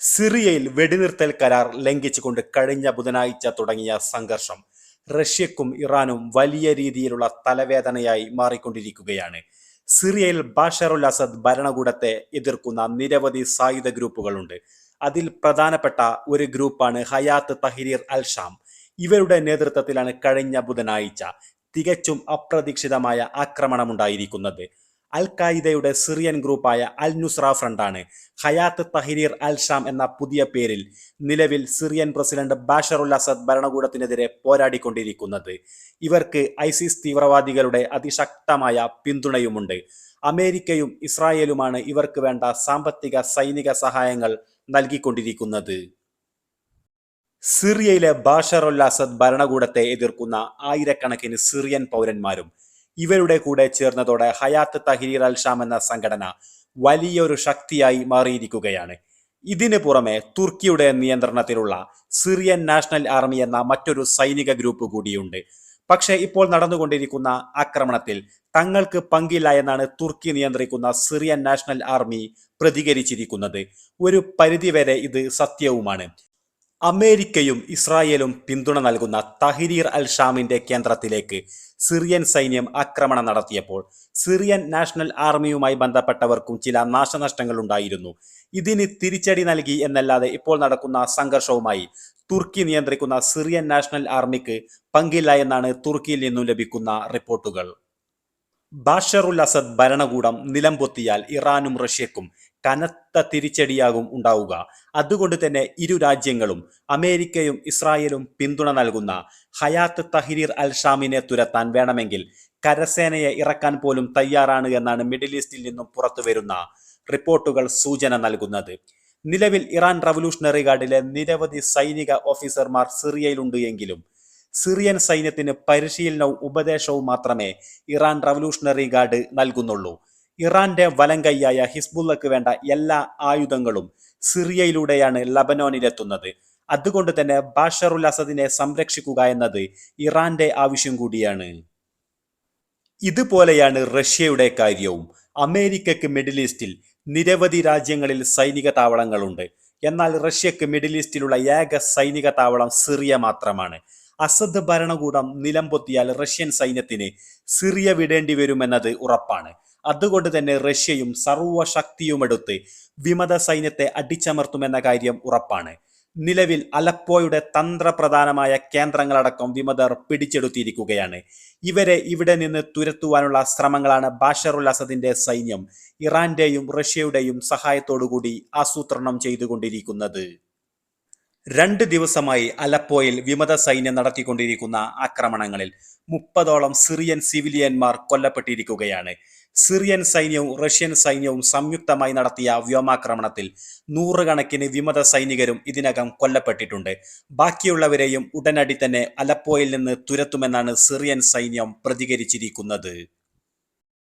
സിറിയയിൽ വെടിനിർത്തൽ കരാർ ലംഘിച്ചുകൊണ്ട് കഴിഞ്ഞ ബുധനാഴ്ച തുടങ്ങിയ സംഘർഷം റഷ്യക്കും ഇറാനും വലിയ രീതിയിലുള്ള തലവേദനയായി മാറിക്കൊണ്ടിരിക്കുകയാണ്. സിറിയയിൽ ബാഷറുൽ അസദ് ഭരണകൂടത്തെ എതിർക്കുന്ന നിരവധി സായുധ ഗ്രൂപ്പുകളുണ്ട്. അതിൽ പ്രധാനപ്പെട്ട ഒരു ഗ്രൂപ്പാണ് ഹയാത്ത് തഹരീർ അൽ ഷാം. ഇവരുടെ നേതൃത്വത്തിലാണ് കഴിഞ്ഞ ബുധനാഴ്ച തികച്ചും അപ്രതീക്ഷിതമായ ആക്രമണമുണ്ടായിരിക്കുന്നത്. അൽ ഖായിദയുടെ സിറിയൻ ഗ്രൂപ്പായ അൽ നുസ്ര ഫ്രണ്ടാണ്. ഹയാത്ത് തഹരീർ അൽ ഷാം എന്ന പുതിയ പേരിൽ നിലവിൽ Syrian president Bashar al Assad ഭരണകൂടത്തിനെതിരെ പോരാടിക്കൊണ്ടിരിക്കുന്നത്. ഇവർക്ക് ഐസിസ് തീവ്രവാദികളുടെ അതിശക്തമായ പിന്തുണയുമുണ്ട്. അമേരിക്കയും ഇസ്രായേലുമാണ് ഇവർക്ക് വേണ്ട സാമ്പത്തിക സൈനിക സഹായങ്ങൾ നൽകിക്കൊണ്ടിരിക്കുന്നത്. സിറിയയിലെ ബാഷറുൽ അസദ് ഭരണകൂടത്തെ എതിർക്കുന്ന ആയിരക്കണക്കിന് സിറിയൻ പൗരന്മാരും ഇവരുടെ കൂടെ ചേർന്നതോടെ ഹയാത്ത് തഹരീർ അൽ ഷാം എന്ന സംഘടന വലിയൊരു ശക്തിയായി മാറിയിരിക്കുകയാണ്. ഇതിനു പുറമെ തുർക്കിയുടെ നിയന്ത്രണത്തിലുള്ള സിറിയൻ നാഷണൽ ആർമി എന്ന മറ്റൊരു സൈനിക ഗ്രൂപ്പ് കൂടിയുണ്ട്. പക്ഷെ ഇപ്പോൾ നടന്നുകൊണ്ടിരിക്കുന്ന ആക്രമണത്തിൽ തങ്ങൾക്ക് പങ്കില്ല എന്നാണ് തുർക്കി നിയന്ത്രിക്കുന്ന സിറിയൻ നാഷണൽ ആർമി പ്രതികരിച്ചിരിക്കുന്നത്. ഒരു പരിധിവരെ ഇത് സത്യവുമാണ്. അമേരിക്കയും ഇസ്രായേലും പിന്തുണ നൽകുന്ന തഹരീർ അൽ ഷാമിന്റെ കേന്ദ്രത്തിലേക്ക് സിറിയൻ സൈന്യം ആക്രമണം നടത്തിയപ്പോൾ സിറിയൻ നാഷണൽ ആർമിയുമായി ബന്ധപ്പെട്ടവർക്കും ചില നാശനഷ്ടങ്ങൾ ഉണ്ടായിരുന്നു ഇതിന് തിരിച്ചടി നൽകി എന്നല്ലാതെ ഇപ്പോൾ നടക്കുന്ന സംഘർഷവുമായി തുർക്കി നിയന്ത്രിക്കുന്ന സിറിയൻ നാഷണൽ ആർമിക്ക് പങ്കില്ല എന്നാണ് തുർക്കിയിൽ നിന്നും ലഭിക്കുന്ന റിപ്പോർട്ടുകൾ. ബാഷറുൽ അസദ് ഭരണകൂടം നിലംപൊത്തിയാൽ ഇറാനും റഷ്യക്കും കനത്ത തിരിച്ചടിയാകും ഉണ്ടാവുക. അതുകൊണ്ട് തന്നെ ഇരു രാജ്യങ്ങളും അമേരിക്കയും ഇസ്രായേലും പിന്തുണ നൽകുന്ന ഹയാത്ത് തഹരീർ അൽ ഷാമിനെ തുരത്താൻ വേണമെങ്കിൽ കരസേനയെ ഇറക്കാൻ പോലും തയ്യാറാണ് എന്നാണ് മിഡിൽ ഈസ്റ്റിൽ നിന്നും പുറത്തു വരുന്ന റിപ്പോർട്ടുകൾ സൂചന നൽകുന്നത്. നിലവിൽ ഇറാൻ റവല്യൂഷണറി ഗാർഡിലെ നിരവധി സൈനിക ഓഫീസർമാർ സിറിയയിലുണ്ട് എങ്കിലും സിറിയൻ സൈന്യത്തിന് പരിശീലനവും ഉപദേശവും മാത്രമേ ഇറാൻ റവല്യൂഷണറി ഗാർഡ് നൽകുന്നുള്ളൂ. ഇറാന്റെ വലങ്കയ്യായ ഹിസ്ബുള്ളക്ക് വേണ്ട എല്ലാ ആയുധങ്ങളും സിറിയയിലൂടെയാണ് ലബനോനിലെത്തുന്നത്. അതുകൊണ്ട് തന്നെ ബാഷറുൽ അസദിനെ സംരക്ഷിക്കുക എന്നത് ഇറാന്റെ ആവശ്യം കൂടിയാണ്. ഇതുപോലെയാണ് റഷ്യയുടെ കാര്യവും. അമേരിക്കക്ക് മിഡിൽ ഈസ്റ്റിൽ നിരവധി രാജ്യങ്ങളിൽ സൈനിക താവളങ്ങളുണ്ട്. എന്നാൽ റഷ്യക്ക് മിഡിൽ ഈസ്റ്റിലുള്ള ഏക സൈനിക താവളം സിറിയ മാത്രമാണ്. അസദ് ഭരണകൂടം നിലംപൊത്തിയാൽ റഷ്യൻ സൈന്യത്തിന് സിറിയ വിടേണ്ടി വരുമെന്നത് ഉറപ്പാണ്. അതുകൊണ്ട് തന്നെ റഷ്യയും സർവശക്തിയുമെടുത്ത് വിമത സൈന്യത്തെ അടിച്ചമർത്തുമെന്ന കാര്യം ഉറപ്പാണ്. നിലവിൽ അലപ്പോയുടെ തന്ത്രപ്രധാനമായ കേന്ദ്രങ്ങളടക്കം വിമതർ പിടിച്ചെടുത്തിരിക്കുകയാണ്. ഇവരെ ഇവിടെ നിന്ന് തുരത്തുവാനുള്ള ശ്രമങ്ങളാണ് ബാഷറുൽ അസദിന്റെ സൈന്യം ഇറാന്റെയും റഷ്യയുടെയും സഹായത്തോടുകൂടി ആസൂത്രണം ചെയ്തുകൊണ്ടിരിക്കുന്നത്. രണ്ട് ദിവസമായി അലപ്പോയിൽ വിമത സൈന്യം നടത്തിക്കൊണ്ടിരിക്കുന്ന ആക്രമണങ്ങളിൽ മുപ്പതോളം സിറിയൻ സിവിലിയന്മാർ കൊല്ലപ്പെട്ടിരിക്കുകയാണ്. സിറിയൻ സൈന്യവും റഷ്യൻ സൈന്യവും സംയുക്തമായി നടത്തിയ വ്യോമാക്രമണത്തിൽ നൂറുകണക്കിന് വിമത സൈനികരും ഇതിനകം കൊല്ലപ്പെട്ടിട്ടുണ്ട്. ബാക്കിയുള്ളവരെയും ഉടനടി തന്നെ അലപ്പോയിൽ നിന്ന് തുരത്തുമെന്നാണ് സിറിയൻ സൈന്യം പ്രതികരിച്ചിരിക്കുന്നത്.